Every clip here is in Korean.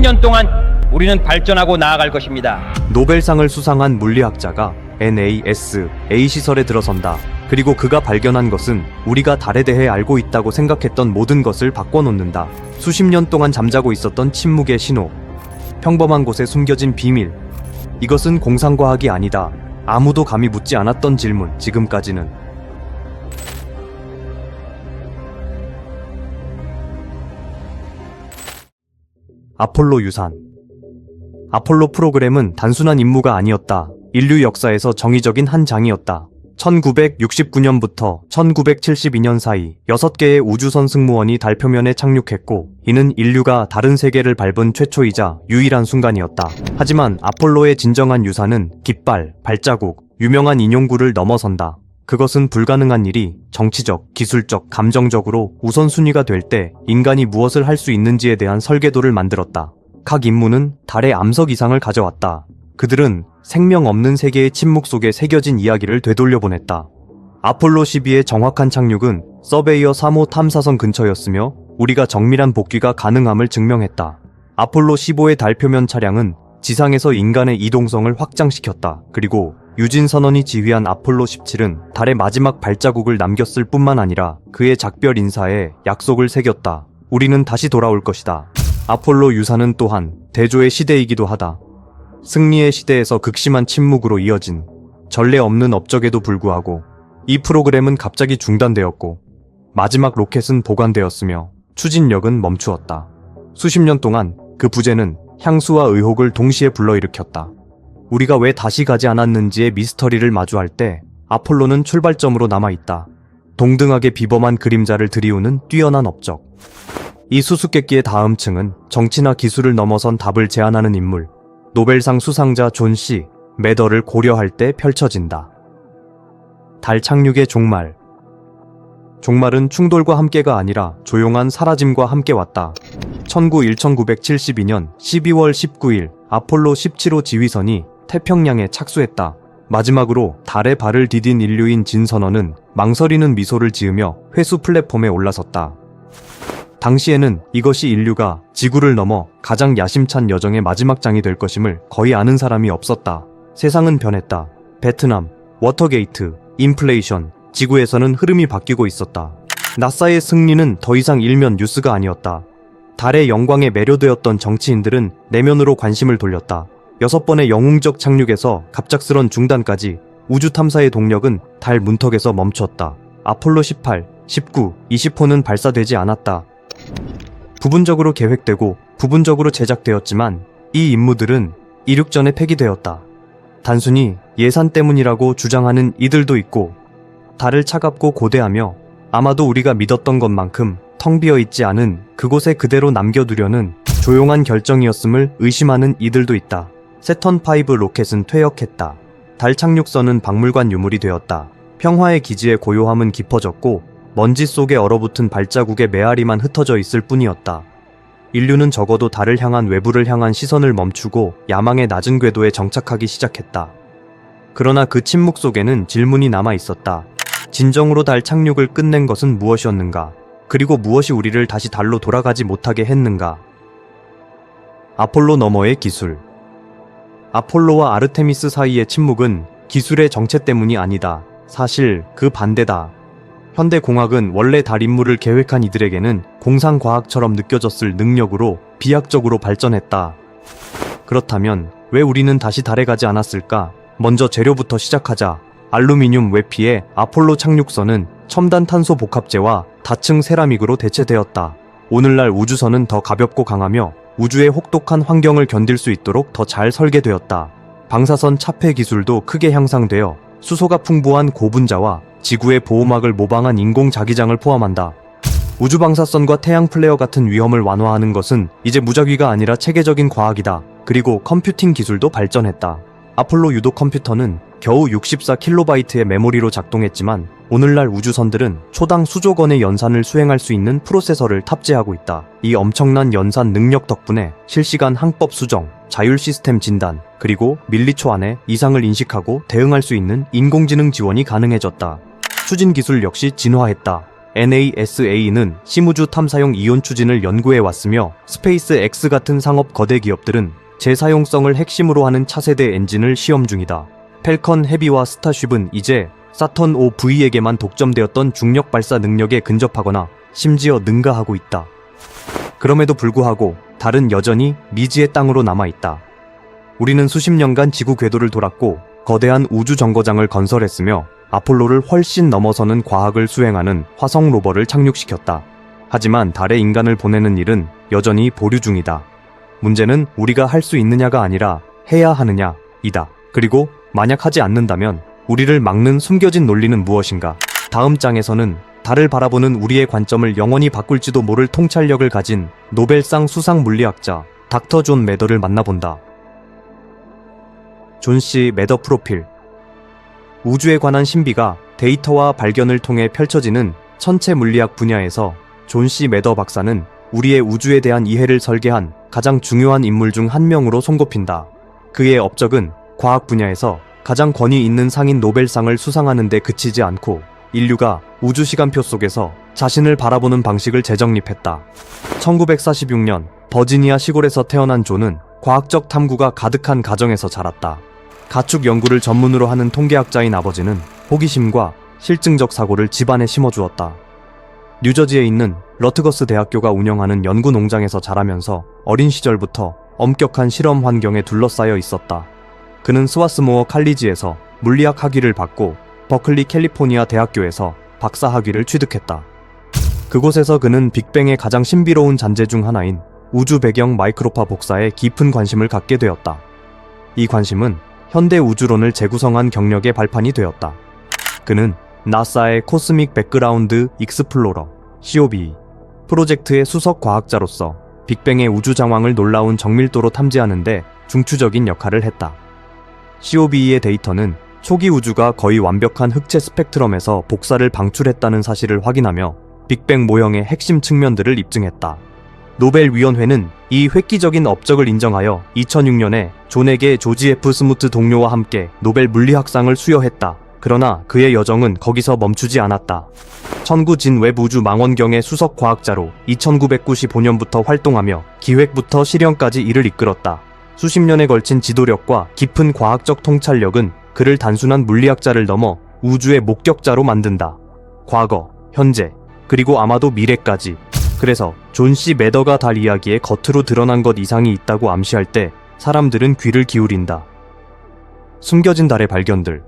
이 10년 동안 우리는 발전하고 나아갈 것입니다. 노벨상을 수상한 물리학자가 NAS A 시설에 들어선다. 그리고 그가 발견한 것은 우리가 달에 대해 알고 있다고 생각했던 모든 것을 바꿔놓는다. 수십 년 동안 잠자고 있었던 침묵의 신호. 평범한 곳에 숨겨진 비밀. 이것은 공상과학이 아니다. 아무도 감히 묻지 않았던 질문, 지금까지는. 아폴로 유산. 아폴로 프로그램은 단순한 임무가 아니었다. 인류 역사에서 정의적인 한 장이었다. 1969년부터 1972년 사이 6개의 우주선 승무원이 달 표면에 착륙했고, 이는 인류가 다른 세계를 밟은 최초이자 유일한 순간이었다. 하지만 아폴로의 진정한 유산은 깃발, 발자국, 유명한 인용구를 넘어선다. 그것은 불가능한 일이 정치적, 기술적, 감정적으로 우선순위가 될 때 인간이 무엇을 할 수 있는지에 대한 설계도를 만들었다. 각 임무는 달의 암석 이상을 가져왔다. 그들은 생명 없는 세계의 침묵 속에 새겨진 이야기를 되돌려 보냈다. 아폴로 12의 정확한 착륙은 서베이어 3호 탐사선 근처였으며 우리가 정밀한 복귀가 가능함을 증명했다. 아폴로 15의 달 표면 차량은 지상에서 인간의 이동성을 확장시켰다. 그리고 유진 선원이 지휘한 아폴로 17은 달의 마지막 발자국을 남겼을 뿐만 아니라 그의 작별 인사에 약속을 새겼다. 우리는 다시 돌아올 것이다. 아폴로 유산은 또한 대조의 시대이기도 하다. 승리의 시대에서 극심한 침묵으로 이어진 전례 없는 업적에도 불구하고 이 프로그램은 갑자기 중단되었고 마지막 로켓은 보관되었으며 추진력은 멈추었다. 수십 년 동안 그 부재는 향수와 의혹을 동시에 불러일으켰다. 우리가 왜 다시 가지 않았는지의 미스터리를 마주할 때 아폴로는 출발점으로 남아있다. 동등하게 비범한 그림자를 들이우는 뛰어난 업적. 이 수수께끼의 다음 층은 정치나 기술을 넘어선 답을 제안하는 인물, 노벨상 수상자 존 씨, 매더를 고려할 때 펼쳐진다. 달 착륙의 종말. 종말은 충돌과 함께가 아니라 조용한 사라짐과 함께 왔다. 19 1972년 12월 19일 아폴로 17호 지휘선이 태평양에 착수했다. 마지막으로 달에 발을 디딘 인류인 진선원은 망설이는 미소를 지으며 회수 플랫폼에 올라섰다. 당시에는 이것이 인류가 지구를 넘어 가장 야심찬 여정의 마지막 장이 될 것임을 거의 아는 사람이 없었다. 세상은 변했다. 베트남, 워터게이트, 인플레이션, 지구에서는 흐름이 바뀌고 있었다. 나사의 승리는 더 이상 일면 뉴스가 아니었다. 달의 영광에 매료되었던 정치인들은 내면으로 관심을 돌렸다. 여섯 번의 영웅적 착륙에서 갑작스런 중단까지 우주 탐사의 동력은 달 문턱에서 멈췄다. 아폴로 18, 19, 20호는 발사되지 않았다. 부분적으로 계획되고 부분적으로 제작되었지만 이 임무들은 이륙 전에 폐기되었다. 단순히 예산 때문이라고 주장하는 이들도 있고 달을 차갑고 고대하며 아마도 우리가 믿었던 것만큼 텅 비어 있지 않은 그곳에 그대로 남겨두려는 조용한 결정이었음을 의심하는 이들도 있다. 세턴5 로켓은 퇴역했다. 달 착륙선은 박물관 유물이 되었다. 평화의 기지의 고요함은 깊어졌고 먼지 속에 얼어붙은 발자국의 메아리만 흩어져 있을 뿐이었다. 인류는 적어도 달을 향한 외부를 향한 시선을 멈추고 야망의 낮은 궤도에 정착하기 시작했다. 그러나 그 침묵 속에는 질문이 남아 있었다. 진정으로 달 착륙을 끝낸 것은 무엇이었는가? 그리고 무엇이 우리를 다시 달로 돌아가지 못하게 했는가? 아폴로 너머의 기술. 아폴로와 아르테미스 사이의 침묵은 기술의 정체 때문이 아니다. 사실 그 반대다. 현대 공학은 원래 달 임무를 계획한 이들에게는 공상과학처럼 느껴졌을 능력으로 비약적으로 발전했다. 그렇다면 왜 우리는 다시 달에 가지 않았을까? 먼저 재료부터 시작하자. 알루미늄 외피의 아폴로 착륙선은 첨단 탄소 복합재와 다층 세라믹으로 대체되었다. 오늘날 우주선은 더 가볍고 강하며 우주의 혹독한 환경을 견딜 수 있도록 더 잘 설계되었다. 방사선 차폐 기술도 크게 향상되어 수소가 풍부한 고분자와 지구의 보호막을 모방한 인공 자기장을 포함한다. 우주 방사선과 태양 플레어 같은 위험을 완화하는 것은 이제 무작위가 아니라 체계적인 과학이다. 그리고 컴퓨팅 기술도 발전했다. 아폴로 유도 컴퓨터는 겨우 64킬로바이트의 메모리로 작동했지만 오늘날 우주선들은 초당 수조 건의 연산을 수행할 수 있는 프로세서를 탑재하고 있다. 이 엄청난 연산 능력 덕분에 실시간 항법 수정, 자율 시스템 진단, 그리고 밀리초 안에 이상을 인식하고 대응할 수 있는 인공지능 지원이 가능해졌다. 추진 기술 역시 진화했다. NASA는 심우주 탐사용 이온 추진을 연구해 왔으며 스페이스 X 같은 상업 거대 기업들은 재사용성을 핵심으로 하는 차세대 엔진을 시험 중이다. 펠컨 헤비와 스타쉽은 이제 사턴 5V에게만 독점되었던 중력 발사 능력에 근접하거나 심지어 능가하고 있다. 그럼에도 불구하고 달은 여전히 미지의 땅으로 남아 있다. 우리는 수십 년간 지구 궤도를 돌았고 거대한 우주 정거장을 건설했으며 아폴로를 훨씬 넘어서는 과학을 수행하는 화성 로버를 착륙시켰다. 하지만 달에 인간을 보내는 일은 여전히 보류 중이다. 문제는 우리가 할 수 있느냐가 아니라 해야 하느냐, 이다. 그리고 만약 하지 않는다면 우리를 막는 숨겨진 논리는 무엇인가? 다음 장에서는 달을 바라보는 우리의 관점을 영원히 바꿀지도 모를 통찰력을 가진 노벨상 수상 물리학자 닥터 존 매더를 만나본다. 존씨 매더 프로필 우주에 관한 신비가 데이터와 발견을 통해 펼쳐지는 천체 물리학 분야에서 존씨 매더 박사는 우리의 우주에 대한 이해를 설계한 가장 중요한 인물 중 한 명으로 손꼽힌다. 그의 업적은 과학 분야에서 가장 권위 있는 상인 노벨상을 수상하는 데 그치지 않고 인류가 우주 시간표 속에서 자신을 바라보는 방식을 재정립했다. 1946년 버지니아 시골에서 태어난 존은 과학적 탐구가 가득한 가정에서 자랐다. 가축 연구를 전문으로 하는 통계학자인 아버지는 호기심과 실증적 사고를 집안에 심어주었다. 뉴저지에 있는 러트거스 대학교가 운영하는 연구 농장에서 자라면서 어린 시절부터 엄격한 실험 환경에 둘러싸여 있었다. 그는 스와스모어 칼리지에서 물리학 학위를 받고 버클리 캘리포니아 대학교에서 박사 학위를 취득했다. 그곳에서 그는 빅뱅의 가장 신비로운 잔재 중 하나인 우주 배경 마이크로파 복사에 깊은 관심을 갖게 되었다. 이 관심은 현대 우주론을 재구성한 경력의 발판이 되었다. 그는 나사의 코스믹 백그라운드 익스플로러 COB 프로젝트의 수석 과학자로서 빅뱅의 우주 정황을 놀라운 정밀도로 탐지하는데 중추적인 역할을 했다. COB의 데이터는 초기 우주가 거의 완벽한 흑체 스펙트럼에서 복사를 방출했다는 사실을 확인하며 빅뱅 모형의 핵심 측면들을 입증했다. 노벨위원회는 이 획기적인 업적을 인정하여 2006년에 존에게 조지 F 스무트 동료와 함께 노벨 물리학상을 수여했다. 그러나 그의 여정은 거기서 멈추지 않았다. 천구 진웹 우주 망원경의 수석 과학자로 2995년부터 활동하며 기획부터 실현까지 이를 이끌었다. 수십 년에 걸친 지도력과 깊은 과학적 통찰력은 그를 단순한 물리학자를 넘어 우주의 목격자로 만든다. 과거, 현재, 그리고 아마도 미래까지. 그래서 존 씨 매더가 달 이야기에 겉으로 드러난 것 이상이 있다고 암시할 때 사람들은 귀를 기울인다. 숨겨진 달의 발견들.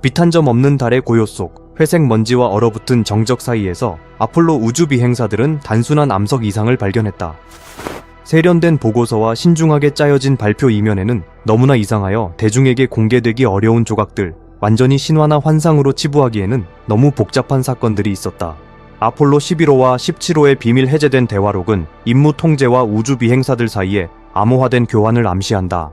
빛한 점 없는 달의 고요 속 회색 먼지와 얼어붙은 정적 사이에서 아폴로 우주 비행사들은 단순한 암석 이상을 발견했다. 세련된 보고서와 신중하게 짜여진 발표 이면에는 너무나 이상하여 대중에게 공개되기 어려운 조각들, 완전히 신화나 환상으로 치부하기에는 너무 복잡한 사건들이 있었다. 아폴로 11호와 17호의 비밀 해제된 대화록은 임무 통제와 우주 비행사들 사이에 암호화된 교환을 암시한다.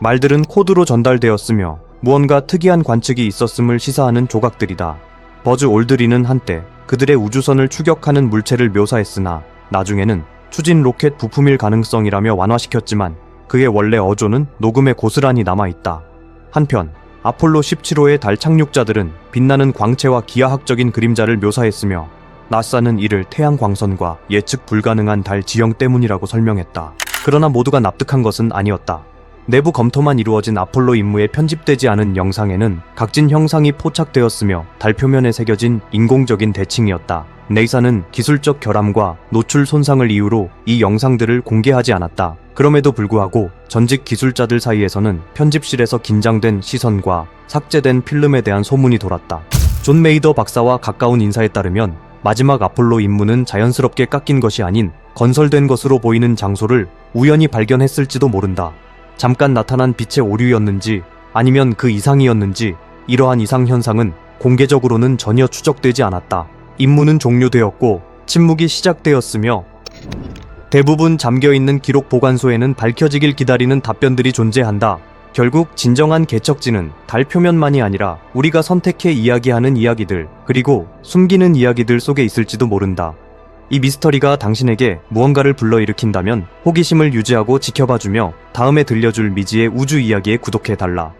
말들은 코드로 전달되었으며 무언가 특이한 관측이 있었음을 시사하는 조각들이다. 버즈 올드리는 한때 그들의 우주선을 추격하는 물체를 묘사했으나 나중에는 추진 로켓 부품일 가능성이라며 완화시켰지만 그의 원래 어조는 녹음에 고스란히 남아있다. 한편 아폴로 17호의 달 착륙자들은 빛나는 광채와 기하학적인 그림자를 묘사했으며 나사는 이를 태양 광선과 예측 불가능한 달 지형 때문이라고 설명했다. 그러나 모두가 납득한 것은 아니었다. 내부 검토만 이루어진 아폴로 임무에 편집되지 않은 영상에는 각진 형상이 포착되었으며 달 표면에 새겨진 인공적인 대칭이었다. 네이사는 기술적 결함과 노출 손상을 이유로 이 영상들을 공개하지 않았다. 그럼에도 불구하고 전직 기술자들 사이에서는 편집실에서 긴장된 시선과 삭제된 필름에 대한 소문이 돌았다. 존 메이더 박사와 가까운 인사에 따르면 마지막 아폴로 임무는 자연스럽게 깎인 것이 아닌 건설된 것으로 보이는 장소를 우연히 발견했을지도 모른다. 잠깐 나타난 빛의 오류였는지 아니면 그 이상이었는지 이러한 이상 현상은 공개적으로는 전혀 추적되지 않았다. 임무는 종료되었고 침묵이 시작되었으며 대부분 잠겨있는 기록 보관소에는 밝혀지길 기다리는 답변들이 존재한다. 결국 진정한 개척지는 달 표면만이 아니라 우리가 선택해 이야기하는 이야기들, 그리고 숨기는 이야기들 속에 있을지도 모른다. 이 미스터리가 당신에게 무언가를 불러일으킨다면 호기심을 유지하고 지켜봐주며 다음에 들려줄 미지의 우주 이야기에 구독해달라.